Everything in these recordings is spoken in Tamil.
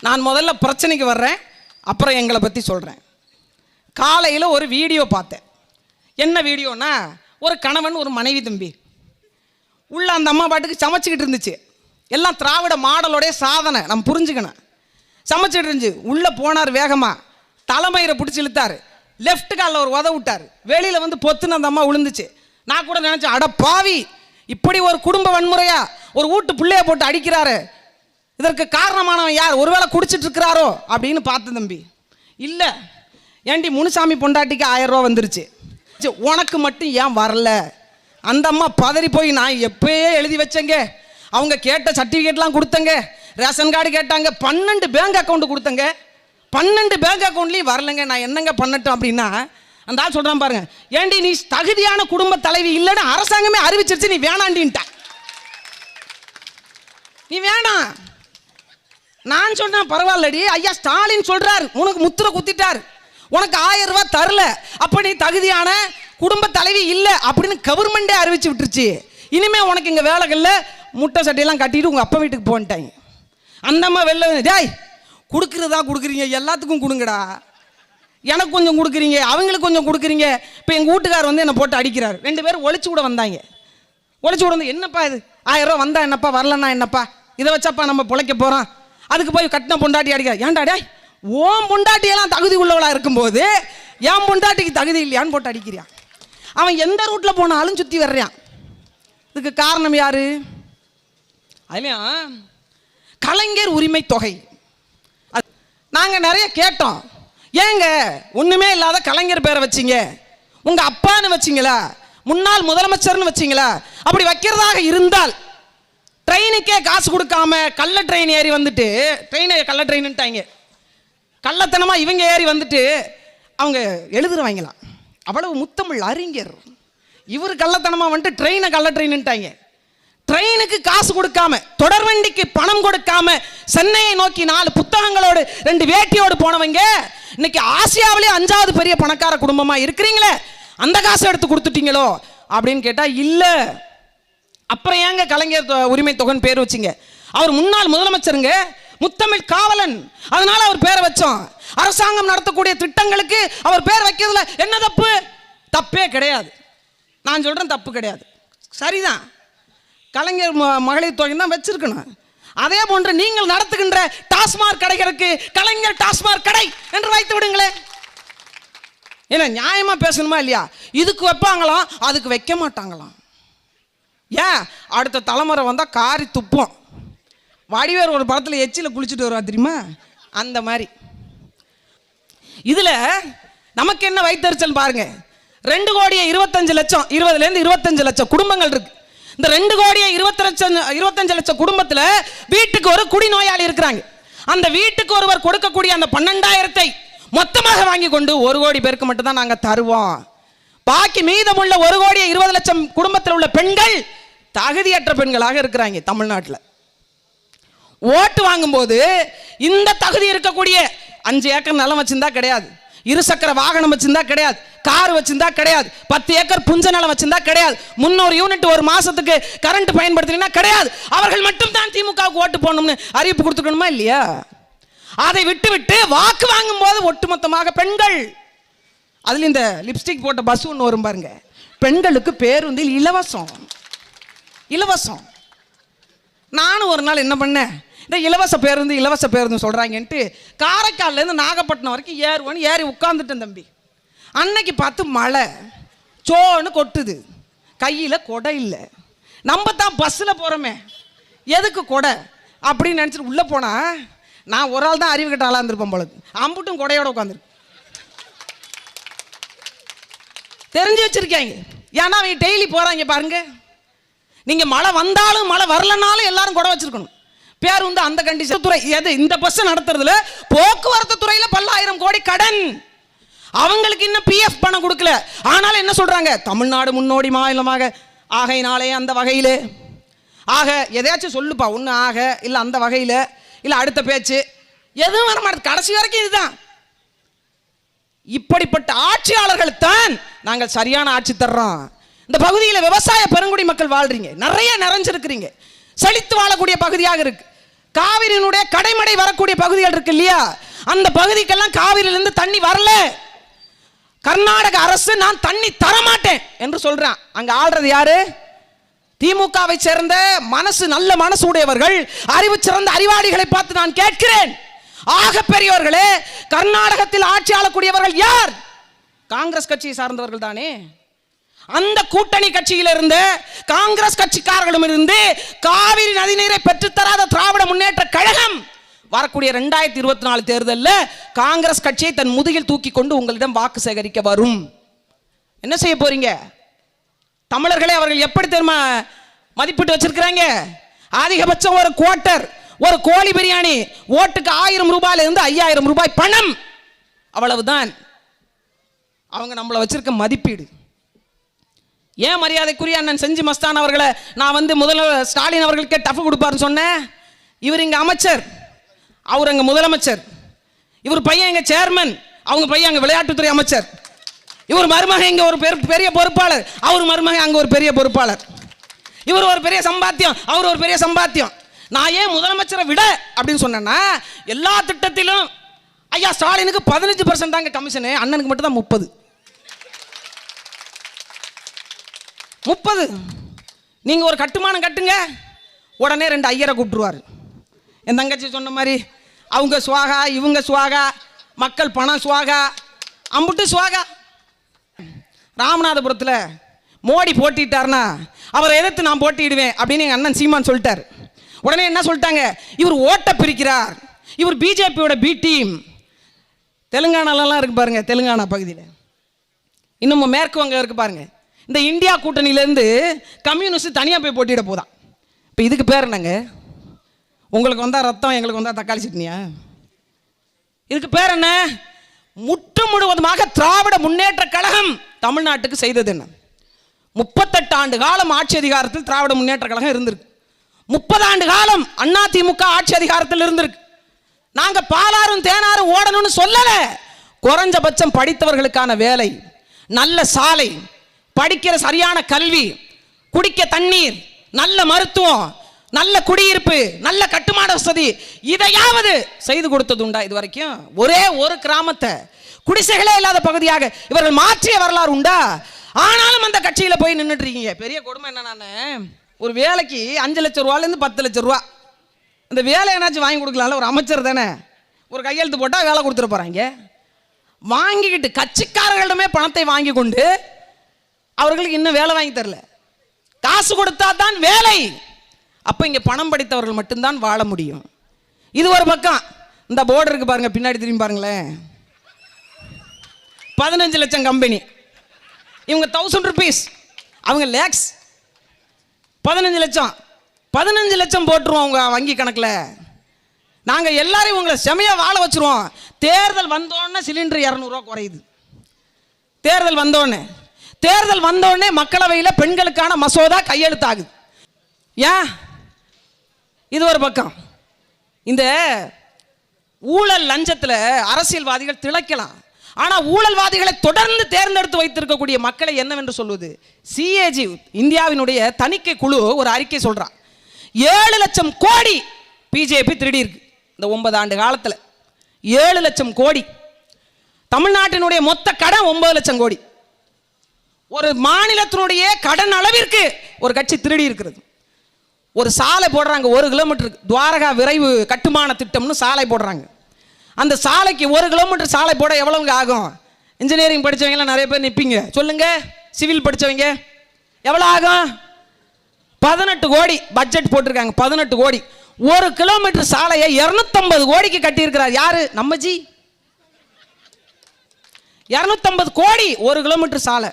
நான் முதல்ல பிரச்சனைக்கு வர்றேன் அப்புறம் எங்களை பற்றி சொல்கிறேன் காலையில் ஒரு வீடியோ பார்த்தேன். என்ன வீடியோனா ஒரு கணவன் ஒரு மனைவி தம்பி. உள்ள அந்த அம்மா பாட்டுக்கு சமைச்சிக்கிட்டு இருந்துச்சு. எல்லாம் திராவிட மாடலோடைய சாதனை நம்ம புரிஞ்சுக்கணும். சமைச்சிட்டு இருந்துச்சு. உள்ளே போனார் வேகமாக தலைமயிரை பிடிச்சி இழுத்தார். லெஃப்ட் காலில் ஒரு உத விட்டார். வெளியில் வந்து பொத்துன்னு அந்த அம்மா விழுந்துச்சு. நான் கூட நினச்சேன் அட பாவி இப்படி ஒரு குடும்ப வன்முறையா? ஒரு வீட்டு பிள்ளைய போட்டு அடிக்கிறாரு. இதற்கு காரணமானவன் யார்? ஒருவேளை குடிச்சிட்டு இருக்கிறாரோ அப்படின்னு பார்த்து தம்பி. இல்லை ஏண்டி முனுசாமி பொண்டாட்டிக்கு ஆயிரம் ரூபா வந்துருச்சு. சரி, உனக்கு மட்டும் ஏன் வரல? அந்த அம்மா பதறி போய் நான் எப்பயே எழுதி வச்சேங்க. அவங்க கேட்ட சர்டிஃபிகேட்லாம் கொடுத்தங்க. ரேஷன் கார்டு கேட்டாங்க. பன்னெண்டு பேங்க் அக்கௌண்ட் கொடுத்தங்க. பன்னெண்டு பேங்க் அக்கௌண்ட்லேயும் வரலங்க. நான் என்னங்க பண்ணட்டும் அப்படின்னா அந்த ஆள் சொல்கிறான் பாருங்க. ஏண்டி நீ தகுதியான குடும்ப தலைவி இல்லைன்னு அரசாங்கமே அறிவிச்சிருச்சு. நீ வேணாண்டின்ட்ட. நீ வேணாம். நான் சொன்னேன் பரவாயில்லடி. ஐயா ஸ்டாலின் சொல்றார். உனக்கு முத்திரை குத்திட்டார். உனக்கு ஆயிரம் ரூபாய் தரல. அப்ப நீ தகுதியான குடும்ப தலைவி இல்லை அப்படின்னு கவர்மெண்டே அறிவிச்சு விட்டுருச்சு. இனிமே உனக்கு இங்க வேலைகள்ல முட்டை சட்டையெல்லாம் கட்டிட்டு உங்கள் அப்பா வீட்டுக்கு போன்ட்டாங்க. அந்த அம்மா வெளில ஜாய் டேய் கொடுக்குறதா கொடுக்குறீங்க. எல்லாத்துக்கும் கொடுங்கடா. எனக்கு கொஞ்சம் கொடுக்குறீங்க. அவங்களுக்கு கொஞ்சம் கொடுக்குறீங்க. இப்போ எங்கள் வீட்டுக்கார் வந்து என்னை போட்டு அடிக்கிறார். ரெண்டு பேரும் ஒழிச்சு கூட வந்தாங்க. ஒழிச்சு கூட வந்து என்னப்பா இது? ஆயிரம் ரூபா வந்தா என்னப்பா? வரலன்னா என்னப்பா? இதை வச்சாப்பா நம்ம பிழைக்க போகிறோம் அதுக்கு போய் கட்டின பொண்டாட்டி அடிக்க ஏன்டாடே ஓம் பொண்டாட்டியெல்லாம் தகுதி உள்ளவளா இருக்கும்போது என் பொண்டாட்டிக்கு தகுதி இல்லையான்னு போட்டு அடிக்கிறான் அவன் எந்த ரூட்டில் போனாலும் சுற்றி வர்றான். இதுக்கு காரணம் யாரு? அதுலயும் கலைஞர் உரிமை தொகை. அது- நிறைய கேட்டோம். ஏங்க ஒன்றுமே இல்லாத கலைஞர் பேரை வச்சீங்க. உங்கள் அப்பான்னு வச்சிங்களா? முன்னாள் முதலமைச்சர்னு வச்சிங்களா? அப்படி வைக்கிறதாக இருந்தால் ட்ரெயினுக்கே காசு கொடுக்காம கள்ள ட்ரெயின் ஏறி வந்துட்டு ட்ரெயினை கள்ள ட்ரெயின்ட்டாங்க கள்ளத்தனமாக இவங்க ஏறி வந்துட்டு அவங்க எழுதுறவங்களாம். அவ்வளவு முத்தமிழ் அறிஞர். இவர் கள்ளத்தனமாக வந்துட்டு ட்ரெயினை கள்ள ட்ரெயின்ட்டாங்க ட்ரெயினுக்கு காசு கொடுக்காம தொடர்வண்டிக்கு பணம் கொடுக்காம சென்னையை நோக்கி நாலு புத்தகங்களோடு ரெண்டு வேட்டியோடு போனவங்க இன்னைக்கு ஆசியாவிலே அஞ்சாவது பெரிய பணக்கார குடும்பமாக இருக்கிறீங்களே அந்த காசை எடுத்து கொடுத்துட்டீங்களோ அப்படின்னு கேட்டால் இல்லை. அப்புறம் ஏங்க கலைஞர் தொ- உரிமை தொகைன்னு பேர் வச்சிங்க? அவர் முன்னாள் முதலமைச்சருங்க முத்தமிழ் காவலன். அதனால அவர் பேரை வச்சோம். அரசாங்கம் நடத்தக்கூடிய திட்டங்களுக்கு அவர் பேர் வைக்கிறதுல என்ன தப்பு? தப்பே கிடையாது. நான் சொல்கிறேன் தப்பு கிடையாது. சரிதான். கலைஞர் ம- மகளிர் தொகை தான் வச்சிருக்கணும். அதே போன்று நீங்கள் நடத்துகின்ற டாஸ்மாக் கடைகளுக்கு கலைஞர் டாஸ்மாக் கடை என்று வைத்து விடுங்களேன். ஏன்னா நியாயமாக பேசணுமா இல்லையா? இதுக்கு வைப்பாங்களாம் அதுக்கு வைக்க மாட்டாங்களாம். ஏன்? அடுத்த தலைமுறை வந்தால் காரி துப்போம். வடிவேறு ஒரு படத்தில் எச்சில் குளிச்சுட்டு வருவா தெரியுமா? அந்த மாதிரி. இதில் நமக்கு என்ன வைத்தறிச்சல் பாருங்க. ரெண்டு கோடியே இருபத்தஞ்சு லட்சம் இருபதுலேருந்து இருபத்தஞ்சு லட்சம் குடும்பங்கள் இருக்கு. இந்த ரெண்டு கோடியே இருபத்தி லட்சம் இருபத்தஞ்சு லட்சம் குடும்பத்தில் வீட்டுக்கு ஒரு குடிநோயாளி இருக்கிறாங்க. அந்த வீட்டுக்கு ஒருவர் கொடுக்கக்கூடிய அந்த பன்னெண்டாயிரத்தை மொத்தமாக வாங்கி கொண்டு ஒரு கோடி பேருக்கு மட்டும்தான் நாங்கள் தருவோம். பாக்கி மீதமுள்ள ஒரு கோடி இருபது லட்சம் குடும்பத்தில் உள்ள பெண்கள் தகுதியற்ற பெண்களாக இருக்கிறாங்க தமிழ்நாட்டில். ஓட்டு வாங்கும்போது இந்த தகுதி இருக்கக்கூடிய அஞ்சு ஏக்கர் நிலம் வச்சிருந்தா கிடையாது. இருசக்கர வாகனம் வச்சிருந்தா கிடையாது. கார் வச்சிருந்தா கிடையாது. பத்து ஏக்கர் புஞ்ச நிலம் வச்சிருந்தா கிடையாது. முன்னூறு யூனிட் ஒரு மாசத்துக்கு கரண்ட் பயன்படுத்தினா கிடையாது. அவர்கள் மட்டும் தான் திமுகவுக்கு ஓட்டு போடணும்னு அறிவிப்பு கொடுத்துக்கணுமா இல்லையா? அதை விட்டு விட்டு வாக்கு வாங்கும் போது ஒட்டுமொத்தமாக பெண்கள் அதில் இந்த லிப்ஸ்டிக் போட்ட பஸ் ஒன்று வரும் பாருங்க. பெண்களுக்கு பேருந்தில் இலவசம். இலவசம். நானும் ஒரு நாள் என்ன பண்ணேன்? இந்த இலவச பேருந்து இலவச பேருந்து சொல்கிறாங்கன்ட்டு காரைக்கால்லேருந்து நாகப்பட்டினம் வரைக்கும் ஏறுவேன்னு ஏறி உட்காந்துட்டேன் தம்பி. அன்னைக்கு பார்த்து மழை. சோன்னு கொட்டுது. கையில் கொடை இல்லை. நம்ம தான் பஸ்ஸில் போகிறோமே எதுக்கு கொடை? அப்படின்னு நினச்சிட்டு உள்ளே போனால் நான் ஒரு ஆள் தான் அறிவு கட்ட ஆளாக இருந்திருப்பேன் பொழுது அம்புட்டும் கொடையோட உட்காந்துருக்கு தெரிஞ்சு வச்சிருக்காங்க. ஏன்னா அவங்க டெய்லி போகிறாங்க பாருங்க. நீங்கள் மழை வந்தாலும் மழை வரலனாலும் எல்லாரும் வச்சுருக்கணும். வச்சிருக்கணும் வந்து அந்த கண்டிஷன் துறை எது இந்த பஸ் நடத்துறதுல போக்குவரத்து துறையில் பல்லாயிரம் கோடி கடன். அவங்களுக்கு இன்னும் பிஎஃப் பணம் கொடுக்கல. ஆனாலும் என்ன சொல்கிறாங்க தமிழ்நாடு முன்னோடி மாநிலமாக. ஆகையினாலே அந்த வகையிலே. ஆக எதையாச்சும் சொல்லுப்பா. ஒன்று ஆக இல்லை அந்த வகையில் இல்லை அடுத்த பேச்சு. எதுவும் வர மாட்டேது கடைசி வரைக்கும் இதுதான். இப்படிப்பட்ட ஆட்சியாளர்கள் தான் நாங்கள் சரியான ஆட்சி தர்றோம். இந்த பகுதியில் விவசாய பெருங்குடி மக்கள் வாழ்றீங்க. நிறைய நிறைஞ்சிருக்கிறீங்க. செழித்து வாழக்கூடிய பகுதியாக இருக்கு. காவிரியினுடைய கடைமடை வரக்கூடிய பகுதிகள் இருக்கு இல்லையா? அந்த பகுதிக்கெல்லாம் காவிரியிலிருந்து தண்ணி வரல. கர்நாடக அரசு நான் தண்ணி தரமாட்டேன் என்று சொல்றான். அங்க ஆள்றது யாரு? திமுகவை சேர்ந்த மனசு நல்ல மனசு உடையவர்கள் அறிவு சிறந்த அறிவாளிகளை பார்த்து நான் கேட்கிறேன். ஆக பெரியவர்களே கர்நாடகத்தில் ஆட்சி ஆளக்கூடியவர்கள் யார்? காங்கிரஸ் கட்சியை சார்ந்தவர்கள் தானே. அந்த கூட்டணி கட்சியில் இருந்து காங்கிரஸ் கட்சிக்காரர்களும் இருந்து காவிரி நதிநீரை பெற்றுத்தராத திராவிட முன்னேற்ற கழகம் வரக்கூடிய ரெண்டாயிரத்தி இருபத்தி நாலு தேர்தலில் காங்கிரஸ் கட்சியை தன் முதுகில் தூக்கி கொண்டு உங்களிடம் வாக்கு சேகரிக்க வரும். என்ன செய்ய போறீங்க? தமிழர்களை அவர்கள் எப்படி தெரியுமா மதிப்பிட்டு வச்சிருக்கிறாங்க? அதிகபட்சம் ஒரு குவார்ட்டர் ஒரு கோழி பிரியாணி ஓட்டுக்கு ஆயிரம் ரூபாயில இருந்து ஐயாயிரம் ரூபாய் பணம். அவ்வளவுதான். அவங்க நம்மளை வச்சிருக்க மதிப்பீடு. ஏன் மரியாதைக்குரிய அண்ணன் செஞ்சி மஸ்தான் அவர்களை நான் வந்து முதல்வர் ஸ்டாலின் அவர்களுக்கே டஃப் கொடுப்பாருன்னு சொன்னேன்? இவர் இங்கே அமைச்சர். அவர் அங்கே முதலமைச்சர். இவர் பையன் எங்கள் சேர்மன் அவங்க பையன் அங்கே விளையாட்டுத்துறை அமைச்சர். இவர் மருமக இங்கே ஒரு பெரு- பெரிய பொறுப்பாளர். அவர் மருமகன் அங்கே ஒரு பெரிய பொறுப்பாளர். இவர் ஒரு பெரிய சம்பாத்தியம். அவர் ஒரு பெரிய சம்பாத்தியம். நான் ஏன் முதலமைச்சரை விட அப்படின்னு சொன்னேன்னா எல்லா திட்டத்திலும் ஐயா ஸ்டாலினுக்கு பதினஞ்சு பர்சன்ட் தாங்க கமிஷனு அண்ணனுக்கு மட்டும் தான் முப்பது. முப்பது. நீங்கள் ஒரு கட்டுமானம் கட்டுங்க உடனே ரெண்டு ஐயரை கூப்பிட்டுருவார். என் தங்கச்சி சொன்ன மாதிரி அவங்க சுவாகா இவங்க சுவாகா மக்கள் பணம் சுவாகா அம்புட்டு சுவாகா. ராமநாதபுரத்தில் மோடி போட்டிட்டார்னா அவரை எதிர்த்து நான் போட்டிடுவேன் அப்படின்னு எங்கள் அண்ணன் சீமான் சொல்லிட்டார். உடனே என்ன சொல்லிட்டாங்க? இவர் ஓட்ட பிரிக்கிறார். இவர் பிஜேபியோட பி டீம் தெலுங்கானாலலாம் இருக்கு பாருங்க தெலுங்கானா பகுதியில். இன்னும் மேற்கு வங்க இருக்கு பாருங்க. இந்த இந்தியா கூட்டணியிலேருந்து கம்யூனிஸ்ட் தனியாக போய் போட்டியிட போதான் இப்போ இதுக்கு பேர் என்னங்க? உங்களுக்கு வந்தால் ரத்தம் எங்களுக்கு வந்தால் தக்காளி சட்னியா? இதுக்கு பேர் என்ன? முற்று முழுவதுமாக திராவிட முன்னேற்ற கழகம் தமிழ்நாட்டுக்கு செய்தது என்ன? முப்பத்தெட்டு ஆண்டு காலம் ஆட்சி அதிகாரத்தில் திராவிட முன்னேற்ற கழகம் இருந்திருக்கு. முப்பது ஆண்டு காலம் அண்ணா திமுக ஆட்சி அதிகாரத்தில் இருந்திருக்கு. நாங்க பாலாரும் தேனாரும் ஓடணும்னு சொல்லல. குறைஞ்சபட்சம் படித்தவர்களுக்கான வேலை நல்ல சாலை படிக்கிற சரியான கல்வி குடிக்க தண்ணீர் நல்ல மருத்துவம் நல்ல குடியிருப்பு நல்ல கட்டுமான வசதி இதையாவது செய்து கொடுத்தது உண்டா இது வரைக்கும் ஒரே ஒரு கிராமத்தை குடிசைகளே இல்லாத பகுதியாக இவர்கள் மாற்றிய வரலாறு உண்டா? ஆனாலும் அந்த கட்சியில் போய் நின்றுட்டு இருக்கீங்க. பெரிய கொடுமை என்னன்னா ஒரு வேலைக்கு அஞ்சு லட்சம் ரூபாலேருந்து பத்து லட்சம் ரூபா. இந்த வேலை என்னாச்சும் வாங்கி கொடுக்கலாம்ல? ஒரு அமைச்சர் தானே. ஒரு கையெழுத்து போட்டால் வேலை கொடுத்துட போகிறாங்க வாங்கிக்கிட்டு கட்சிக்காரர்களிடமே பணத்தை வாங்கி கொண்டு அவர்களுக்கு இன்னும் வேலை வாங்கி தரல. காசு கொடுத்தா தான் வேலை. அப்போ இங்கே பணம் படித்தவர்கள் மட்டும்தான் வாழ முடியும். இது ஒரு பக்கம். இந்த போர்டு இருக்கு பாருங்க பின்னாடி திரும்பி பாருங்களேன். பதினஞ்சு லட்சம் கம்பெனி இவங்க தௌசண்ட் ருபீஸ் அவங்க லேக்ஸ் பதினஞ்சு லட்சம். பதினஞ்சு லட்சம் போட்டுருவோம் உங்கள் வங்கி கணக்கில். நாங்கள் எல்லாரையும் உங்களை செமையாக வாழ வச்சுருவோம். தேர்தல் வந்தோடனே சிலிண்டர் இரநூறுவா குறையுது. தேர்தல் வந்தோடனே. தேர்தல் வந்தோடனே மக்களவையில் பெண்களுக்கான மசோதா கையெழுத்தாகுது. ஏன்? இது ஒரு பக்கம். இந்த ஊழல் லஞ்சத்தில் அரசியல்வாதிகள் திளைக்கலாம். ஆனால் ஊழல்வாதிகளை தொடர்ந்து தேர்ந்தெடுத்து வைத்திருக்கக்கூடிய மக்களை என்னவென்று சொல்வது? சிஏஜி இந்தியாவினுடைய தணிக்கை குழு ஒரு அறிக்கை சொல்கிறான் ஏழு லட்சம் கோடி பிஜேபி திருடி இருக்கு இந்த ஒன்பது ஆண்டு காலத்தில். ஏழு லட்சம் கோடி. தமிழ்நாட்டினுடைய மொத்த கடன் ஒன்பது லட்சம் கோடி. ஒரு மாநிலத்தினுடைய கடன் அளவிற்கு ஒரு கட்சி திருடி இருக்கிறது. ஒரு சாலை போடுறாங்க ஒரு கிலோமீட்டருக்கு. துவாரகா விரைவு கட்டுமான திட்டம்னு சாலை போடுறாங்க. அந்த சாலைக்கு ஒரு கிலோமீட்டர் சாலை போட எவ்வளவுங்க ஆகும்? இன்ஜினியரிங் படிச்சவங்கலாம் நிறைய பேர் நிற்பீங்க சொல்லுங்க. சிவில் படிச்சவங்க. எவ்வளோ ஆகும்? பதினெட்டு கோடி பட்ஜெட் போட்டிருக்காங்க. பதினெட்டு கோடி. ஒரு கிலோமீட்டர் சாலையை இரநூத்தம்பது கோடிக்கு கட்டியிருக்கிறார் யாரு? நம்மஜி. இரநூத்தம்பது கோடி ஒரு கிலோமீட்டர் சாலை.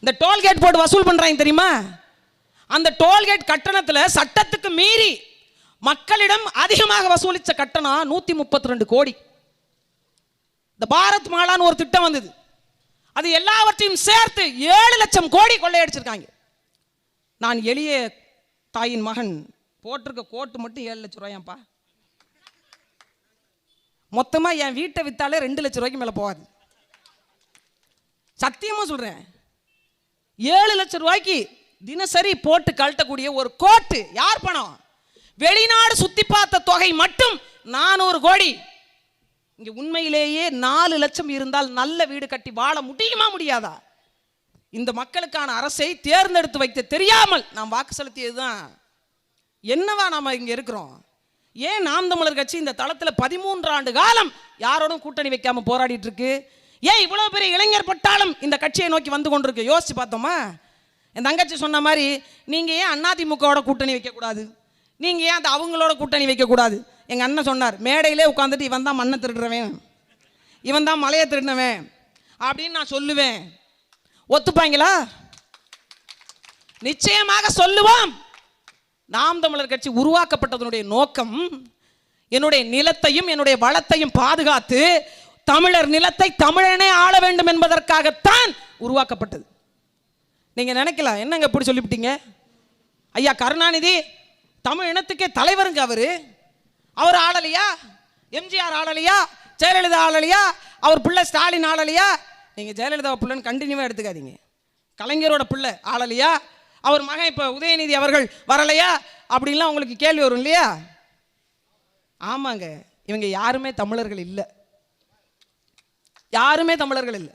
இந்த டோல்கேட் போட்டு வசூல் பண்ணுறாங்க தெரியுமா? அந்த டோல்கேட் கட்டணத்தில் சட்டத்துக்கு மீறி மக்களிடம் அதிகமாக வசூலித்த கட்டணம் நூத்தி முப்பத்தி ரெண்டு கோடி. இந்த பாரத் மாலான்னு ஒரு திட்டம் வந்தது. அது எல்லாவற்றையும் சேர்த்து ஏழு லட்சம் கோடி கொள்ளையடிச்சிருக்காங்க. நான் எளிய தாயின் மகன் போட்டிருக்க கோட்டு மட்டும் ஏழு லட்சம் ரூபாயாப்பா மொத்தமா என் வீட்டை வித்தாலே ரெண்டு லட்சம் ரூபாய்க்கு மேல போகாது. சத்தியமா சொல்றேன். ஏழு லட்சம் ரூபாய்க்கு தினசரி போட்டு கழட்டக்கூடிய ஒரு கோட்டு யார் பணம்? வெளிநாடு சுத்தி பார்த்த தொகை மட்டும் நானூறு கோடி. இங்க உண்மையிலேயே நாலு லட்சம் இருந்தால் நல்ல வீடு கட்டி வாழ முடியுமா முடியாதா? இந்த மக்களுக்கான அரசை தேர்ந்தெடுத்து வைக்க தெரியாமல் நாம் வாக்கு செலுத்தியதுதான். என்னவா நாம இங்க இருக்கிறோம்? ஏன் நாம் தமிழர் கட்சி இந்த தளத்தில் பதிமூன்று ஆண்டு காலம் யாரோடும் கூட்டணி வைக்காம போராடிட்டு இருக்கு? ஏன் இவ்வளவு பெரிய இளைஞர் பட்டாளம் இந்த கட்சியை நோக்கி வந்து கொண்டிருக்கு? யோசிச்சு பார்த்தோமா? என் தங்கச்சி சொன்ன மாதிரி நீங்க ஏன் அதிமுகவோட கூட்டணி வைக்கக்கூடாது நீங்கள் ஏன் அந்த அவங்களோட கூட்டணி வைக்கக்கூடாது? எங்கள் அண்ணன் சொன்னார் மேடையிலே உட்காந்துட்டு இவன் தான் மண்ணை திருடுறவன். இவன் தான் மலையை திருடினவன். அப்படின்னு நான் சொல்லுவேன். ஒத்துப்பாங்களா? நிச்சயமாக சொல்லுவோம். நாம் தமிழர் கட்சி உருவாக்கப்பட்டதனுடைய நோக்கம் என்னுடைய நிலத்தையும் என்னுடைய வளத்தையும் பாதுகாத்து தமிழர் நிலத்தை தமிழனே ஆள வேண்டும் என்பதற்காகத்தான் உருவாக்கப்பட்டது. நீங்கள் நினைக்கலாம் என்னங்க இப்படி சொல்லிவிட்டீங்க? ஐயா கருணாநிதி தமிழ் இனத்துக்கே தலைவருங்க அவரு. அவர் ஆளலையா? எம்ஜிஆர் ஆளலையா? ஜெயலலிதா ஆளலையா? அவர் பிள்ளை ஸ்டாலின் ஆளலையா? நீங்கள் ஜெயலலிதா பிள்ளைன்னு கண்டினியூவாக எடுத்துக்காதீங்க. கலைஞரோட பிள்ளை ஆளலையா? அவர் மகன் இப்போ உதயநிதி அவர்கள் வரலையா? அப்படின்லாம் உங்களுக்கு கேள்வி வரும் இல்லையா? ஆமாங்க. இவங்க யாருமே தமிழர்கள் இல்லை. யாருமே தமிழர்கள் இல்லை.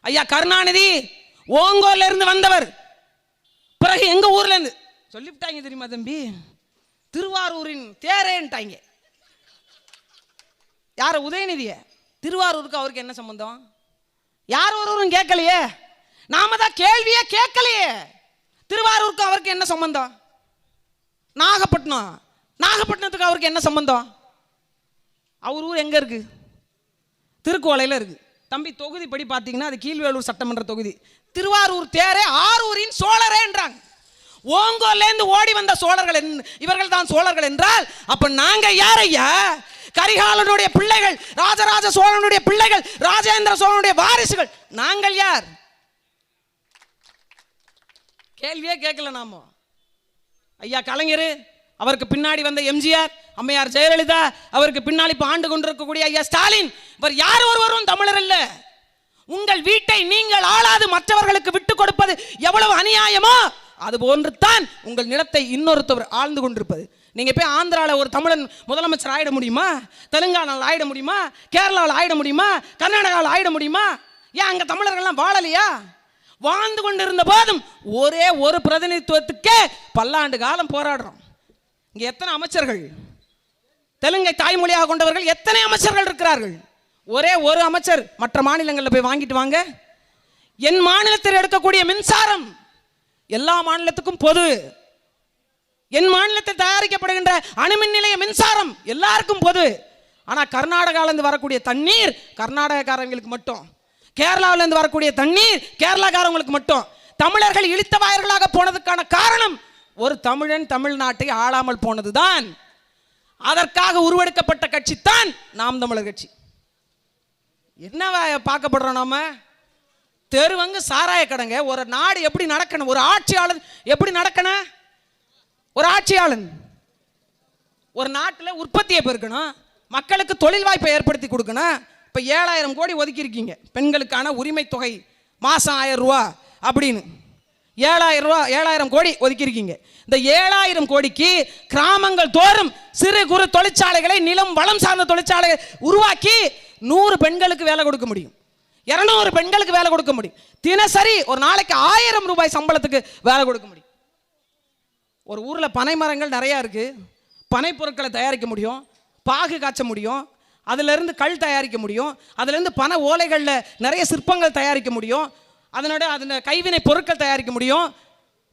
ஐயா கருணாநிதி ஓங்கோல இருந்து வந்தவர். பிறகு எங்கள் ஊர்லேருந்து சொல்லிவிட்டாங்க தெரியுமா தம்பி? திருவாரூரின் தேரேன்ட்டாங்க. யார உதயநிதிய? திருவாரூருக்கு அவருக்கு என்ன சம்பந்தம்? யார் ஒருவரும் கேட்கலையே? நாம தான் கேள்வியே கேட்கலையே. திருவாரூருக்கு அவருக்கு என்ன சம்பந்தம்? நாகப்பட்டினம். நாகப்பட்டினத்துக்கு அவருக்கு என்ன சம்பந்தம்? அவர் ஊர் எங்கே இருக்கு? திருக்கோலையில் இருக்கு. தம்பி தொகுதி படி பார்த்தீங்கன்னா அது கீழ்வேலூர் சட்டமன்ற தொகுதி. திருவாரூர் தேரே ஆரூரின் சோழரேன்றாங்க. ஓங்கோல்லேருந்து ஓடி வந்த சோழர்கள் என்- இவர்கள் தான் சோழர்கள் என்றால் அப்ப நாங்க யார் ஐயா கரிகாலனுடைய பிள்ளைகள் ராஜராஜ சோழனுடைய பிள்ளைகள் ராஜேந்திர சோழனுடைய வாரிசுகள் நாங்கள் யார்? கேள்வியே கேட்கல நாமோ? ஐயா கலைஞர் அவருக்கு பின்னாடி வந்த எம்ஜிஆர் அம்மையார் ஜெயலலிதா அவருக்கு பின்னாடி இப்போ ஆண்டு கொண்டிருக்கக்கூடிய ஐயா ஸ்டாலின் இவர் யார் ஒருவரும் தமிழர் இல்ல உங்கள் வீட்டை நீங்கள் ஆளாது மற்றவர்களுக்கு விட்டு கொடுப்பது எவ்வளவு அநியாயமோ? அது போன்று தான் உங்கள் நிலத்தை இன்னொருத்தவர் ஆழ்ந்து கொண்டிருப்பது. நீங்கள் போய் ஆந்திராவில் ஒரு தமிழன் முதலமைச்சர் ஆயிட முடியுமா? தெலுங்கானாவில் ஆயிட முடியுமா? கேரளாவில் ஆயிட முடியுமா? கர்நாடகாவில் ஆயிட முடியுமா? ஏன் அங்கே தமிழர்கள்லாம் வாழலையா? வாழ்ந்து கொண்டிருந்த போதும் ஒரே ஒரு பிரதிநிதித்துவத்துக்கே பல்லாண்டு காலம் போராடுறோம். இங்கே எத்தனை அமைச்சர்கள்? தெலுங்கை தாய்மொழியாக கொண்டவர்கள் எத்தனை அமைச்சர்கள் இருக்கிறார்கள்? ஒரே ஒரு அமைச்சர் மற்ற மாநிலங்களில் போய் வாங்கிட்டு வாங்க. என் மாநிலத்தில் எடுக்கக்கூடிய மின்சாரம் எல்லா மாநிலத்துக்கும் பொது. என் மாநிலத்தில் தயாரிக்கப்படுகின்ற அணுமின் நிலைய மின்சாரம் எல்லாருக்கும் பொது. ஆனால் கர்நாடகாவிலேருந்து வரக்கூடிய தண்ணீர் கர்நாடகக்காரங்களுக்கு மட்டும். கேரளாவிலேருந்து வரக்கூடிய தண்ணீர் கேரளாக்காரங்களுக்கு மட்டும். தமிழர்கள் இழித்த வாயர்களாக போனதுக்கான காரணம் ஒரு தமிழன் தமிழ்நாட்டை ஆளாமல் போனதுதான். அதற்காக உருவெடுக்கப்பட்ட கட்சி தான் நாம் தமிழர் கட்சி. என்ன பார்க்கப்படுறோம் நாம? தெருவங்க சாராய கடங்க. ஒரு நாடு எப்படி நடக்கணும்? ஒரு ஆட்சியாளர் எப்படி நடக்கணும்? ஒரு ஆட்சியாளன். ஒரு நாட்டில் உற்பத்தியை பெருக்கணும். மக்களுக்கு தொழில் வாய்ப்பை ஏற்படுத்தி கொடுக்கணும். இப்போ ஏழாயிரம் கோடி ஒதுக்கியிருக்கீங்க. பெண்களுக்கான உரிமை தொகை மாதம் ஆயிரம் ரூபா அப்படின்னு. ஏழாயிரம் ரூபா ஏழாயிரம் கோடி ஒதுக்கியிருக்கீங்க. இந்த ஏழாயிரம் கோடிக்கு கிராமங்கள் தோறும் சிறு குறு தொழிற்சாலைகளை நிலம் வளம் சார்ந்த தொழிற்சாலைகளை உருவாக்கி நூறு பெண்களுக்கு வேலை கொடுக்க முடியும். இரநூறு பெண்களுக்கு வேலை கொடுக்க முடியும். தினசரி ஒரு நாளைக்கு ஆயிரம் ரூபாய் சம்பளத்துக்கு வேலை கொடுக்க முடியும். ஒரு ஊரில் பனை மரங்கள் நிறையா இருக்குது பனை பொருட்களை தயாரிக்க முடியும். பாகு காய்ச்ச முடியும். அதிலிருந்து கல் தயாரிக்க முடியும். அதிலிருந்து பனை ஓலைகளில் நிறைய சிற்பங்கள் தயாரிக்க முடியும். அதனோட அதில் கைவினை பொருட்கள் தயாரிக்க முடியும்.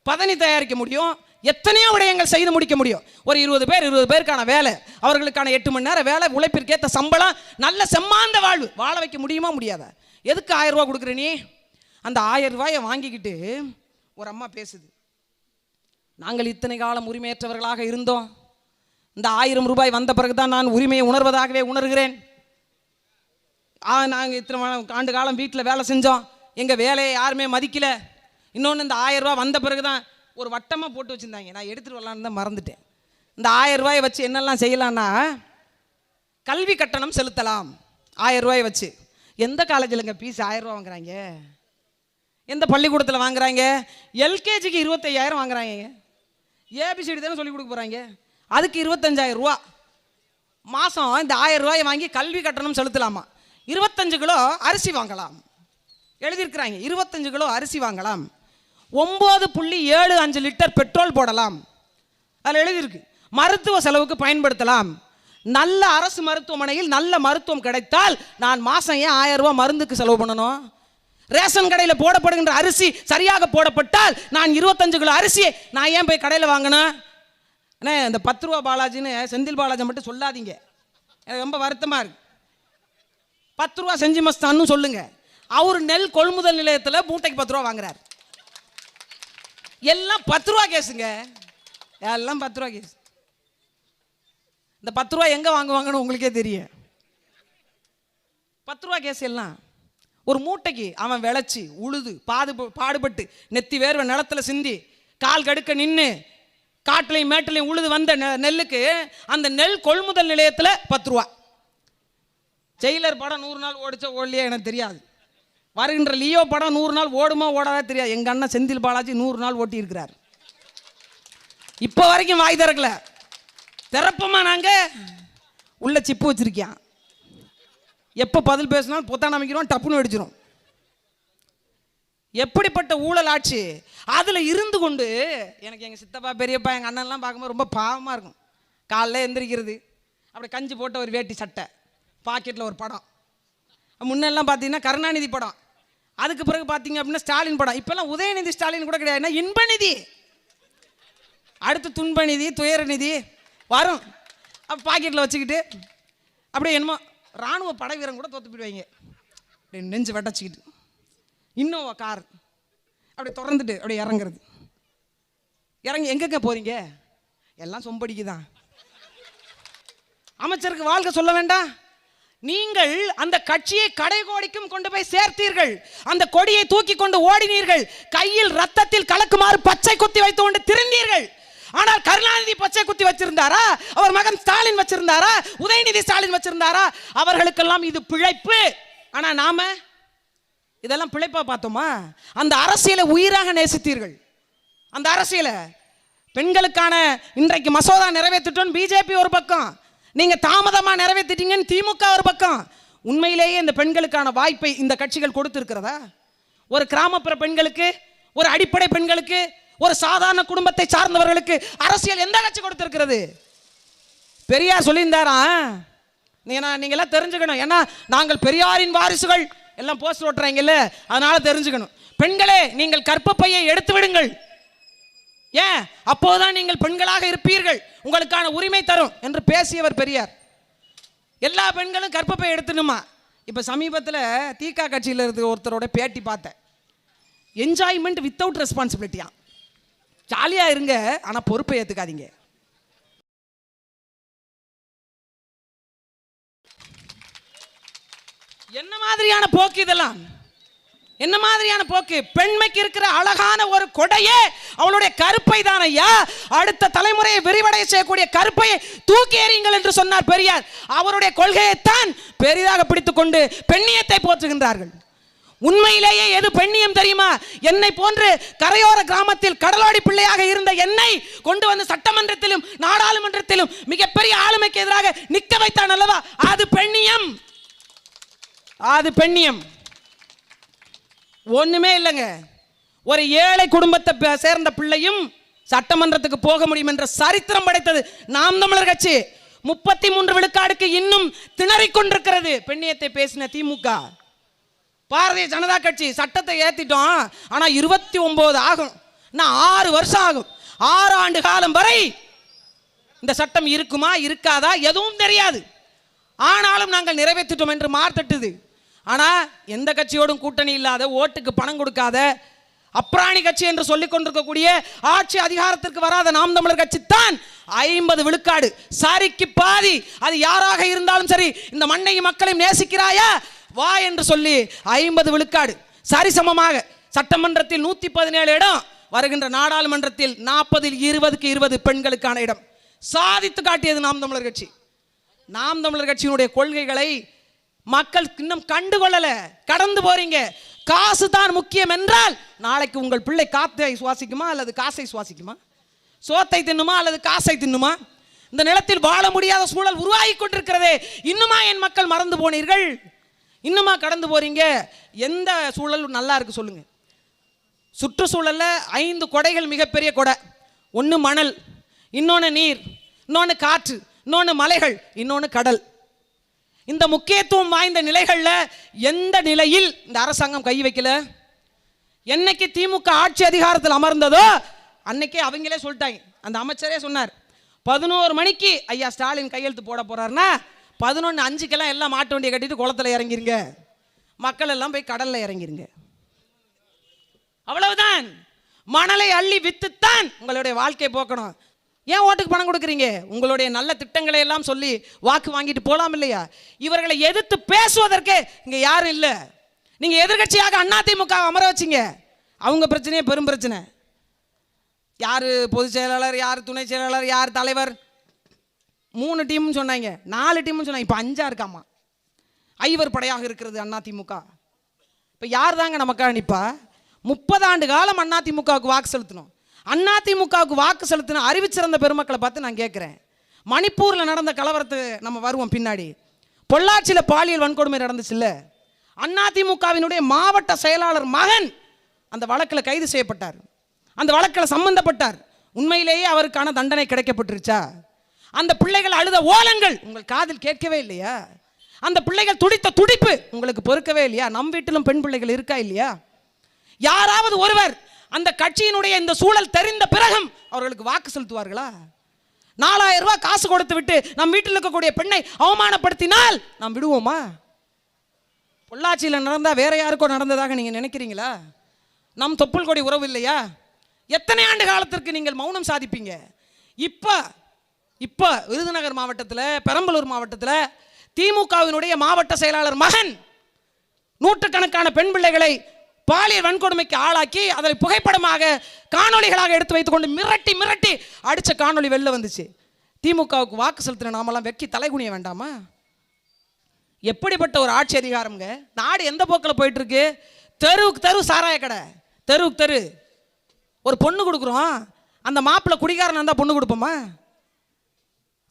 பதனி தயாரிக்க முடியும். எத்தனையோ விடயங்கள் செய்து முடிக்க முடியும். ஒரு இருபது பேர் இருபது பேருக்கான வேலை. அவர்களுக்கான எட்டு மணி நேரம் வேலை உழைப்பிற்கேற்ற சம்பளம் நல்ல செம்மாந்த வாழ்வு. வாழ வைக்க முடியுமா? முடியாதா? எதுக்கு ஆயிரம் ரூபா கொடுக்குற நீ? அந்த ஆயிரம் ரூபாயை வாங்கிக்கிட்டு ஒரு அம்மா பேசுது. நாங்கள் இத்தனை காலம் உரிமையற்றவர்களாக இருந்தோம். இந்த ஆயிரம் ரூபாய் வந்த பிறகுதான் நான் உரிமையை உணர்வதாகவே உணர்கிறேன். ஆ நாங்கள் இத்தனை ஆண்டு காலம் வீட்டில் வேலை செஞ்சோம். எங்கள் வேலையை யாருமே மதிக்கல. இன்னொன்று இந்த ஆயிரம் ரூபா வந்த பிறகு தான் ஒரு வட்டமாக போட்டு வச்சுருந்தாங்க. நான் எடுத்துகிட்டு வரலான்னு தான் மறந்துட்டேன். இந்த ஆயிரம் ரூபாயை வச்சு என்னெல்லாம் செய்யலான்னா கல்வி கட்டணம் செலுத்தலாம். ஆயிரம் ரூபாயை வச்சு. எந்த காலேஜில்ங்க ஃபீஸ் ஆயிரம் ரூபா வாங்குறாங்க? எந்த பள்ளிக்கூடத்தில் வாங்குறாங்க? எல்கேஜிக்கு இருபத்தையாயிரம் வாங்குறாங்க ஏபிசிடி தானே சொல்லி கொடுக்க போகிறாங்க அதுக்கு இருபத்தஞ்சாயிரம் ரூபா. மாதம் இந்த ஆயிரம் ரூபாயை வாங்கி கல்வி கட்டணம் செலுத்தலாமா? இருபத்தஞ்சு கிலோ அரிசி வாங்கலாம். எழுதியிருக்கிறாங்க இருபத்தஞ்சு கிலோ அரிசி வாங்கலாம். ஒம்பது புள்ளி ஏழு அஞ்சு லிட்டர் பெட்ரோல் போடலாம். அதில் எழுதியிருக்கு மருத்துவ செலவுக்கு பயன்படுத்தலாம். நல்ல அரசு மருத்துவமனையில் நல்ல மருத்துவம் கிடைத்தால் நான் மாதம் ஏன் ஆயிரம் ரூபாய் மருந்துக்கு செலவு பண்ணணும்? ரேஷன் கடையில் போடப்படுகின்ற அரிசி சரியாக போடப்பட்டால் நான் இருபத்தஞ்சு கிலோ அரிசியை நான் ஏன் போய் கடையில் வாங்கினேன் அண்ணே இந்த பத்து ரூபா பாலாஜின்னு செந்தில் பாலாஜி மட்டும் சொல்லாதீங்க. எனக்கு ரொம்ப வருத்தமாக இருக்கு. பத்து ரூபா செஞ்சு மஸ்தான்னு சொல்லுங்க. அவர் நெல் கொள்முதல் நிலையத்தில் மூட்டைக்கு பத்து ரூபா வாங்குறாரு. எல்லாம் பத்து ரூபா கேஸுங்க. எல்லாம் பத்து ரூபா கேஸ். இந்த பத்து ரூபா எங்கே வாங்குவாங்கன்னு உங்களுக்கே தெரியும். பத்து ரூபா கேஸ் எல்லாம் ஒரு மூட்டைக்கு அவன் விளைச்சி உழுது பாது பாடுபட்டு நெத்தி வேர்வை நிலத்துல சிந்தி கால் கடுக்க நின்று காட்டுலையும் மேட்டுலையும் உழுது வந்த நெ- நெல்லுக்கு அந்த நெல் கொள்முதல் நிலையத்தில் பத்து ரூபா ஜெயிலர் படம் நூறு நாள் ஓடிச்சா ஓடலையே எனக்கு தெரியாது. வருகின்ற லியோ படம் நூறு நாள் ஓடுமா ஓடாதா தெரியாது. எங்கள் அண்ணன் செந்தில் பாலாஜி நூறு நாள் ஓட்டி இருக்கிறார் இப்போ வரைக்கும் வாய் திறக்கல. திறப்போமா நாங்கள் உள்ள சிப்பு வச்சிருக்கியான் எப்போ பதில் பேசினாலும் பொத்தான அமைக்கிறோம் டப்புன்னு அடிச்சிடும் எப்படிப்பட்ட ஊழல் ஆட்சி? அதில் இருந்து கொண்டு எனக்கு எங்கள் சித்தப்பா பெரியப்பா எங்கள் அண்ணன்லாம் பார்க்கும்போது ரொம்ப பாவமாக இருக்கும். காலைல எந்திரிக்கிறது அப்படி கஞ்சி போட்ட ஒரு வேட்டி சட்டை பாக்கெட்டில் ஒரு படம். முன்னெல்லாம் பார்த்தீங்கன்னா கருணாநிதி படம். அதுக்கு பிறகு பார்த்தீங்க அப்படின்னா ஸ்டாலின் படம். இப்போல்லாம் உதயநிதி ஸ்டாலின் கூட கிடையாது. இன்பநிதி? அடுத்து துன்பநிதி துயரநிதி வரும். அப்போ பாக்கெட்டில் வச்சுக்கிட்டு அப்படியே என்னமோ ராணுவ படை வீரன் கூட தோத்து போயிடுவாங்க. அப்படியே நெஞ்சு வெட்டச்சிக்கிட்டு. Innova car. அப்படியே திறந்துட்டு அப்படியே இறங்குறது. இறங்கி எங்கெங்க போறீங்க? எல்லாம் சொம்படிக்கு தான் அமைச்சருக்கு வாழ்க்கை சொல்ல வேண்டாம். நீங்கள் அந்த கட்சியை கடைகோடிக்கும் கொண்டு போய் சேர்த்தீர்கள். அந்த கொடியை தூக்கி கொண்டு ஓடினீர்கள். கையில் ரத்தத்தில் கலக்குமாறு பச்சை குத்தி வைத்து கொண்டு திருந்தீர்கள். ஆனால் கருணாநிதி பச்சை குத்தி வச்சிருந்தாரா? அவர் மகன் ஸ்டாலின் வச்சிருந்தாரா? உதயநிதி ஸ்டாலின் வச்சிருந்தாரா? அவர்களுக்கெல்லாம் இது பிழைப்பு. ஆனா நாம இதெல்லாம் பிழைப்பா பார்த்தோமா? அந்த அரசியலை உயிராக நேசித்தீர்கள். அந்த அரசியலை பெண்களுக்கான இன்றைக்கு மசோதா நிறைவேற்றிட்டோம். பிஜேபி ஒரு பக்கம். நீங்க தாமதமா நிறைவேற்றிட்டீங்கன்னு திமுக ஒரு பக்கம். உண்மையிலேயே இந்த பெண்களுக்கான வாய்ப்பை இந்த கட்சிகள் கொடுத்திருக்கிறதா? ஒரு கிராமப்புற பெண்களுக்கு ஒரு அடிப்படை பெண்களுக்கு ஒரு சாதாரண குடும்பத்தை சார்ந்தவர்களுக்கு அரசியல் எந்த கட்சி கொடுத்திருக்கிறது? பெரியார் சொல்லியிருந்தாரா? நீங்க நான் நீங்களாம் தெரிஞ்சுக்கணும். ஏன்னா நாங்கள் பெரியாரின் வாரிசுகள். எல்லாம் போஸ்ட் ஓட்டுறாங்கல்ல அதனால தெரிஞ்சுக்கணும். பெண்களே நீங்கள் கற்பப்பையை எடுத்து விடுங்கள். ஏன்? அப்போதுதான் நீங்கள் பெண்களாக இருப்பீர்கள். உங்களுக்கான உரிமை தரும் என்று பேசியவர் பெரியார். எல்லா பெண்களும் கற்பப்பை எடுத்துணுமா இப்போ சமீபத்தில் தீகா கட்சியில் இருக்க ஒருத்தரோட பேட்டி பார்த்தேன். என்ஜாய்மெண்ட் வித்தவுட் ரெஸ்பான்சிபிலிட்டியா ஜாலியாக இருங்க ஆனால் பொறுப்பை ஏற்றுக்காதீங்க என்ன மாதிரியான போக்கு இதெல்லாம்? என்ன மாதிரியான போக்கு? பெண்மைக்கு இருக்கிற அழகான ஒரு கொடையே அவளுடைய கருப்பை தான் ஐயா. அடுத்த தலைமுறையை விரிவடைய செய்யக்கூடிய கருப்பையை தூக்கி எறியுங்கள் என்று சொன்னார் பெரியார். அவருடைய கொள்கையைத்தான் பெரிதாக பிடித்துக்கொண்டு பெண்ணியத்தை போற்றுகின்றார்கள். உண்மையிலேயே எது பெண்ணியம் தெரியுமா? என்னை போன்று கரையோர கிராமத்தில் கடலோடி பிள்ளையாக இருந்த என்னை கொண்டு வந்து சட்டமன்றத்திலும் நாடாளுமன்றத்திலும் மிகப்பெரிய ஆளுமைக்கு எதிராக நிக்க வைத்தான் அல்லவா? அது பெண்ணியம். அது பெண்ணியம். ஒண்ணுமே இல்லைங்க. ஒரு ஏழை குடும்பத்தை சேர்ந்த பிள்ளையும் சட்டமன்றத்துக்கு போக முடியும் என்ற சரித்திரம் படைத்தது நாம் தமிழர் கட்சி. முப்பத்தி மூன்று விழுக்காடுக்கு இன்னும் திணறிக் கொண்டிருக்கிறது. பெண்ணியத்தை பேசின திமுக. பாரதிய ஜனதா கட்சி சட்டத்தை ஏற்றிட்டோம் ஆனால் இருபத்தி ஒம்போது ஆகும். இன்னும் ஆறு வருஷம் ஆகும். ஆறு ஆண்டு காலம் வரை இந்த சட்டம் இருக்குமா இருக்காதா எதுவும் தெரியாது. ஆனாலும் நாங்கள் நிறைவேற்றிட்டோம் என்று மார்த்தட்டுது. ஆனால் எந்த கட்சியோடும் கூட்டணி இல்லாத ஓட்டுக்கு பணம் கொடுக்காத அப்ராணி கட்சி என்று சொல்லிக் கொண்டிருக்கக்கூடிய ஆட்சி அதிகாரத்திற்கு வராத நாம் தமிழர் கட்சி தான் ஐம்பது விழுக்காடு. சாரிக்கு பாதி. அது யாராக இருந்தாலும் சரி இந்த மண்ணையும் மக்களையும் நேசிக்கிறாயா? வா என்று சொல்லி ஐம்பது விழுக்காடு சரிசமமாக சட்டமன்றத்தில் நூற்றி பதினேழு இடம் வருகின்ற நாடாளுமன்றத்தில் நாற்பதில் இருபதுக்கு இருபது பெண்களுக்கான இடம். சாதித்து காட்டியது நாம் தமிழர் கட்சி. நாம் தமிழர் கட்சியினுடைய கொள்கைகளை மக்கள் இன்னும் கண்டுகொள்ளல. கடந்து போறீங்க. காசு தான் முக்கியம் என்றால் நாளைக்கு உங்கள் பிள்ளை காத்தை சுவாசிக்குமா அல்லது காசை சுவாசிக்குமா? சோத்தை தின்னுமா அல்லது காசை தின்னுமா? இந்த நிலத்தில் வாழ முடியாத சூழல் உருவாகி கொண்டிருக்கிறதே. இன்னுமா என் மக்கள் மறந்து போனீர்கள்? இன்னுமா கடந்து போகிறீங்க எந்த சூழல் நல்லா இருக்கு சொல்லுங்க. சுற்றுச்சூழலில் ஐந்து கொடைகள் மிகப்பெரிய கொடை. ஒன்று மணல் இன்னொன்று நீர் இன்னொன்று காற்று இன்னொன்று மலைகள் இன்னொன்று கடல். இந்த முக்கியத்துவம் வாய்ந்த நிலைகளில் எந்த நிலையில் இந்த அரசாங்கம் கை வைக்கல? என்னைக்கு திமுக ஆட்சி அதிகாரத்தில் அமர்ந்ததோ அன்னைக்கே அவங்களே சொல்லிட்டாங்க. அந்த அமைச்சரே சொன்னார் பதினோரு மணிக்கு ஐயா ஸ்டாலின் கையெழுத்து போட போறாருன்னா பதினொன்று அஞ்சுக்கெல்லாம் எல்லாம் மாட்டு வண்டியை கட்டிட்டு குளத்துல இறங்கிருங்க. மக்கள் எல்லாம் போய் கடலில் இறங்கிருங்க. அவ்வளவுதான். மணலை அள்ளி வித்துத்தான் உங்களுடைய வாழ்க்கையை போக்கணும். ஏன் ஓட்டுக்கு பணம் கொடுக்குறீங்க? உங்களுடைய நல்ல திட்டங்களை எல்லாம் சொல்லி வாக்கு வாங்கிட்டு போலாம் இல்லையா? இவர்களை எதிர்த்து பேசுவதற்கு இங்கே யாரும் இல்லை. நீங்கள் எதிர்க்கட்சியாக அதிமுக அமர வச்சீங்க. அவங்க பிரச்சனையே பெரும் பிரச்சனை. யார் பொதுச் செயலாளர் யார் துணை செயலாளர் யார் தலைவர்? மூணு டீம்னு சொன்னாங்க. நாலு டீம்னு சொன்னாங்க. இப்போ அஞ்சா இருக்காமா? ஐவர் படையாக இருக்கிறது அண்ணா அதிமுக இப்போ யார் தாங்க நமக்காக நிற்பா முப்பது ஆண்டு காலம் அதிமுகவுக்கு வாக்கு செலுத்தணும். அண்ணா திமுகவுக்கு வாக்கு செலுத்தின அறிவிச்சிறந்த பெருமக்களை பார்த்து நான் கேட்குறேன் மணிப்பூரில் நடந்த கலவரத்து நம்ம வருவோம் பின்னாடி. பொள்ளாச்சியில் பாலியல் வன்கொடுமை நடந்துச்சுல்ல? அதிமுகவினுடைய மாவட்ட செயலாளர் மகன் அந்த வழக்கில் கைது செய்யப்பட்டார். அந்த வழக்கில் சம்பந்தப்பட்டார். உண்மையிலேயே அவருக்கான தண்டனை கிடைக்கப்பட்டுருச்சா? அந்த பிள்ளைகள் அழுத ஓலங்கள். உங்கள் காதில் கேட்கவே இல்லையா? அந்த பிள்ளைகள் துடித்த துடிப்பு. உங்களுக்கு பொறுக்கவே இல்லையா? நம் வீட்டிலும் பெண் பிள்ளைகள் இருக்கா இல்லையா? யாராவது ஒருவர் அந்த கட்சியினுடைய இந்த சூழல் தெரிந்த பிறகும் அவர்களுக்கு வாக்கு செலுத்துவார்களா? நாலாயிரம் ரூபாய் காசு கொடுத்து விட்டு நம் வீட்டில் இருக்கக்கூடிய பெண்ணை அவமானப்படுத்தினால் நாம் விடுவோமா? பொள்ளாச்சியில் நடந்தா வேற யாருக்கோ நடந்ததாக நீங்க நினைக்கிறீங்களா? நம் தொப்புள் கொடி உறவு இல்லையா? எத்தனை ஆண்டு காலத்திற்கு நீங்கள் மௌனம் சாதிப்பீங்க? இப்போ இப்போ விருதுநகர் மாவட்டத்தில் பெரம்பலூர் மாவட்டத்தில் திமுகவினுடைய மாவட்ட செயலாளர் மகன் நூற்றுக்கணக்கான பெண் பிள்ளைகளை பாலியல் வன்கொடுமைக்கு ஆளாக்கி அதை புகைப்படமாக காணொளிகளாக எடுத்து வைத்துக்கொண்டு மிரட்டி மிரட்டி அடித்த காணொளி வெளில வந்துச்சு. திமுகவுக்கு வாக்கு செலுத்தின நாமெல்லாம் வெக்கி தலைகுனிய வேண்டாமா? எப்படிப்பட்ட ஒரு ஆட்சி அதிகாரம்ங்க? நாடு எந்த போக்கில் போயிட்டுருக்கு? தெருவுக்கு தெரு சாராய கடை. தெருவுக்கு தெரு. ஒரு பொண்ணு கொடுக்குறோம். அந்த மாப்பிள்ளை குடிகாரன் இருந்தால் பொண்ணு கொடுப்போமா?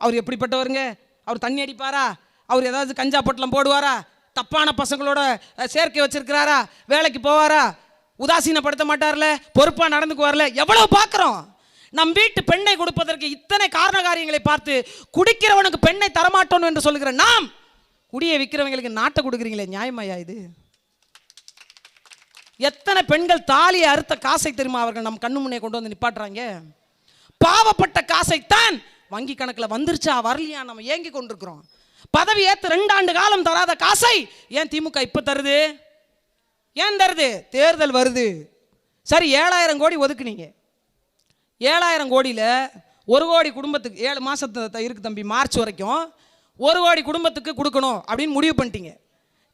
அவர் எப்படிப்பட்டவருங்க? அவர் தண்ணி அடிப்பாரா? அவர் ஏதாவது கஞ்சா பொட்டலம் போடுவாரா? தப்பான பசங்களோட சேர்க்கை வச்சிருக்கிறாரா? வேலைக்கு போவாரா? உதாசீனப்படுத்த மாட்டார்ல? பொறுப்பாக நடந்துக்குவார்ல? எவ்வளவு பார்க்குறோம் நம் வீட்டு பெண்ணை கொடுப்பதற்கு இத்தனை காரண காரியங்களை பார்த்து குடிக்கிறவனுக்கு பெண்ணை தரமாட்டோம் என்று சொல்லுகிற நாம் குடியை விற்கிறவங்களுக்கு நாட்டை கொடுக்குறீங்களே நியாயமாயா இது? எத்தனை பெண்கள் தாலியை அறுத்த காசை தெரியுமா அவர்கள் நம் கண்ணு முன்னே கொண்டு வந்து நிப்பாட்டுறாங்க? பாவப்பட்ட காசைத்தான் வங்கி கணக்கில் வந்துருச்சா வரலையா? நம்ம ஏங்கி கொண்டிருக்கிறோம். பதவி ஏற்று ரெண்டு ஆண்டு காலம் தராத காசை ஏன் திமுக இப்போ தருது? ஏன் தருது? தேர்தல் வருது. சரி ஏழாயிரம் கோடி ஒதுக்குனீங்க. ஏழாயிரம் கோடியில் ஒரு கோடி குடும்பத்துக்கு ஏழு மாதத்து இருக்கு தம்பி மார்ச் வரைக்கும் ஒரு கோடி குடும்பத்துக்கு கொடுக்கணும் அப்படின்னு முடிவு பண்ணிட்டீங்க.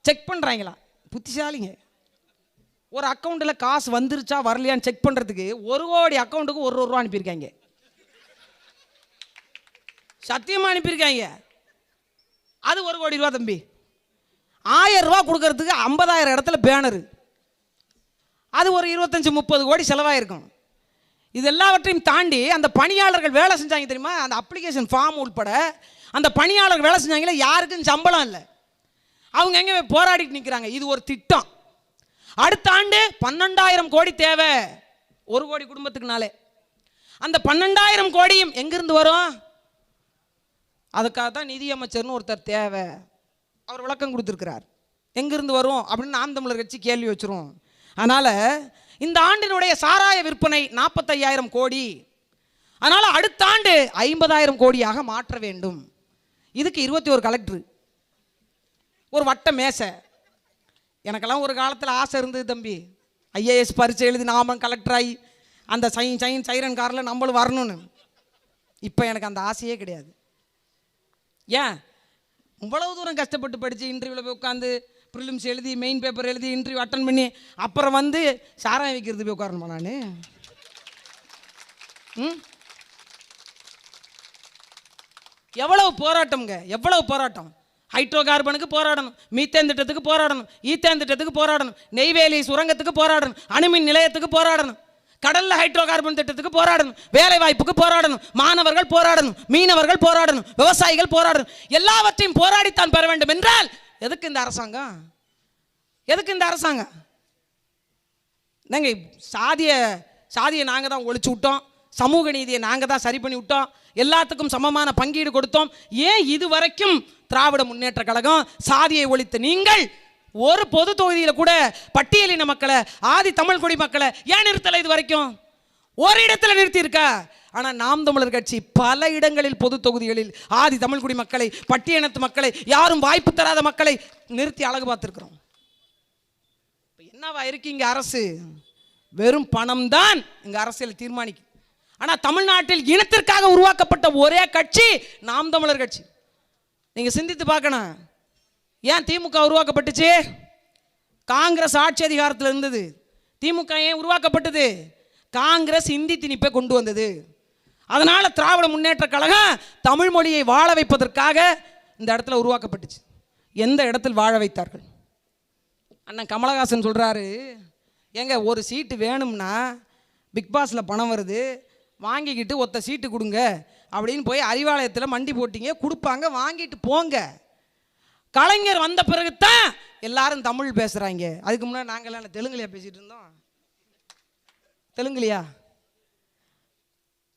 செக் பண்ணுறாங்களா புத்திசாலிங்க. ஒரு அக்கௌண்ட்டில் காசு வந்துருச்சா வரலையான்னு செக் பண்ணுறதுக்கு ஒரு கோடி அக்கௌண்ட்டுக்கு ஒரு ஒரு ரூபா அனுப்பியிருக்காங்க. சத்தியமாக அனுப்பியிருக்காங்க. அது ஒரு கோடி ரூபா தம்பி. ஆயிரம் ரூபா கொடுக்கறதுக்கு ஐம்பதாயிரம் இடத்துல பேனரு. அது ஒரு இருபத்தஞ்சி முப்பது கோடி செலவாயிருக்கும். இது எல்லாவற்றையும் தாண்டி அந்த பணியாளர்கள் வேலை செஞ்சாங்க தெரியுமா? அந்த அப்ளிகேஷன் ஃபார்ம் உட்பட அந்த பணியாளர்கள் வேலை செஞ்சாங்களே யாருக்கும் சம்பளம் இல்லை. அவங்க எங்கே போராடிட்டு நிற்கிறாங்க இது ஒரு திட்டம். அடுத்த ஆண்டு பன்னெண்டாயிரம் கோடி தேவை. ஒரு கோடி குடும்பத்துக்குனாலே. அந்த பன்னெண்டாயிரம் கோடியும் எங்கிருந்து வரும்? அதுக்காக தான் நிதியமைச்சர்னு ஒருத்தர் தேவை. அவர் விளக்கம் கொடுத்துருக்கிறார். எங்கிருந்து வரும் அப்படின்னு நாம் தமிழர் கட்சி கேள்வி வச்சிரும். அதனால் இந்த ஆண்டினுடைய சாராய விற்பனை நாற்பத்தையாயிரம் கோடி. அதனால் அடுத்த ஆண்டு ஐம்பதாயிரம் கோடியாக மாற்ற வேண்டும். இதுக்கு இருபத்தி ஒரு கலெக்டர் ஒரு வட்ட மேசை. எனக்கெல்லாம் ஒரு காலத்தில் ஆசை இருந்தது தம்பி. ஐஏஎஸ் பரீட்சை எழுதி நாம கலெக்டர் ஆகி அந்த சைன் சைன் சைரன் காரில் நம்மளும் வரணும்னு. இப்போ எனக்கு அந்த ஆசையே கிடையாது. ஏன் இவ்வளவு தூரம் கஷ்டப்பட்டு படித்து இன்டர்வியூவில் போய் உட்காந்து ப்ரிலிம்ஸ் எழுதி மெயின் பேப்பர் எழுதி இன்டர்வியூ அட்டன் பண்ணி அப்புறம் வந்து சாராயம் வைக்கிறது போய் உட்காரணுமா நான்? ம்? எவ்வளவு போராட்டம்ங்க எவ்வளவு போராட்டம்? ஹைட்ரோ கார்பனுக்கு போராடணும் மீத்தேன் திட்டத்துக்கு போராடணும் ஈத்தேன் திட்டத்துக்கு போராடணும் நெய்வேலி சுரங்கத்துக்கு போராடணும் அணுமின் நிலையத்துக்கு போராடணும். கடல்ல ஹைட்ரோ கார்பன் திட்டத்துக்கு போராடணும். வேலை வாய்ப்புக்கு போராடணும். மாணவர்கள் போராடணும். மீனவர்கள் போராடணும். விவசாயிகள் போராடணும். எல்லாவற்றையும் போராடித்தான் பெற வேண்டும் என்றால் எதுக்கு இந்த அரசாங்கம்? எதுக்கு இந்த அரசாங்கம்? என்னங்க சாதிய சாதியை நாங்கள் தான் ஒழிச்சு விட்டோம். சமூக நீதியை நாங்கள் தான் சரி பண்ணி விட்டோம். எல்லாத்துக்கும் சமமான பங்கீடு கொடுத்தோம். ஏன் இது வரைக்கும் திராவிட முன்னேற்ற கழகம் சாதியை ஒழித்த நீங்கள் ஒரு பொது தொகுதியில் கூட பட்டியலின மக்களை ஆதி தமிழ் குடி மக்களை ஏன் நிறுத்தலை இது வரைக்கும்? ஒரு இடத்துல நிறுத்தியிருக்கா? ஆனால் நாம் தமிழர் கட்சி பல இடங்களில் பொது தொகுதிகளில் ஆதி தமிழ் குடி மக்களை பட்டியலினத்து மக்களை யாரும் வாய்ப்பு தராத மக்களை நிறுத்தி அழகு பார்த்துருக்குறோம். இப்போ என்னவா இருக்கு இங்கே அரசு? வெறும் பணம் தான் அரசியல் தீர்மானிக்கும். ஆனால் தமிழ்நாட்டில் இனத்திற்காக உருவாக்கப்பட்ட ஒரே கட்சி நாம் தமிழர் கட்சி. நீங்கள் சிந்தித்து பார்க்கணும். ஏன் திமுக உருவாக்கப்பட்டுச்சு? காங்கிரஸ் ஆட்சி அதிகாரத்தில் இருந்தது. திமுக ஏன் உருவாக்கப்பட்டது? காங்கிரஸ் இந்தி திணிப்பை கொண்டு வந்தது. அதனால் திராவிட முன்னேற்ற கழகம் தமிழ் மொழியை வாழ வைப்பதற்காக இந்த இடத்துல உருவாக்கப்பட்டுச்சு. எந்த இடத்தில் வாழ வைத்தார்கள்? அண்ணன் கமலஹாசன் சொல்கிறாரு ஏங்க ஒரு சீட்டு வேணும்னா பிக் பாஸில் பணம் வருது வாங்கிக்கிட்டு ஒத்த சீட்டு கொடுங்க. அப்படின்னு போய் அறிவாலயத்தில் மண்டி போட்டிங்க கொடுப்பாங்க வாங்கிட்டு போங்க. கலைஞர் வந்த பிறகு தான் எல்லாரும் தமிழ் பேசுகிறாங்க அதுக்கு முன்னாடி நாங்கள்லாம் தெலுங்குலையா பேசிகிட்டு இருந்தோம்? தெலுங்குலையா?